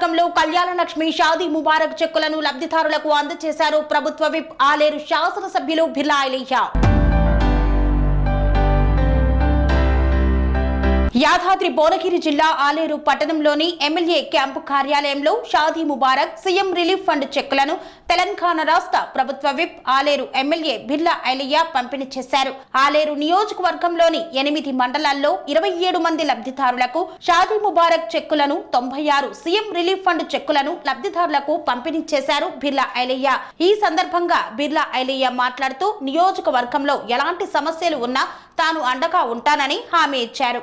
నియోజకవర్గంలో కళ్యాణ లక్ష్మి షాదీ ముబారక్ చెక్కులను లబ్ధిదారులకు అందజేశారు. ప్రభుత్వ విప్ ఆలేరు శాసనసభ్యులు బిర్లా యాదాద్రి భువనగిరి జిల్లా ఆలేరు పట్టణంలోని ఎమ్మెల్యే క్యాంపు కార్యాలయంలో Shaadi Mubarak CM relief fund చెక్కులను తెలంగాణ రాష్ట్ర ప్రభుత్వ విప్ ఆలేరు ఎమ్మెల్యే బిర్లా ఐలయ్య పంపిణీ చేశారు. ఆలేరు నియోజకవర్గంలోని ఎనిమిది మండలాల్లో ఇరవై ఏడు మంది లబ్ధిదారులకు షాదీ ముబారక్ చెక్కులను తొంభై ఆరు సీఎం రిలీఫ్ ఫండ్ చెక్కులను లబ్ధిదారులకు పంపిణీ చేశారు బిర్లా ఐలయ్య. ఈ సందర్భంగా బిర్లా ఐలయ్య మాట్లాడుతూ నియోజకవర్గంలో ఎలాంటి సమస్యలు ఉన్నా తాను అండగా ఉంటానని హామీ ఇచ్చారు.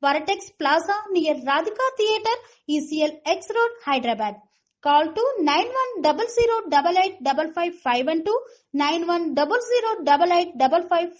Vertex Plaza near Radhika Theatre, ECL X Road, Hyderabad. Call to 9100885551 five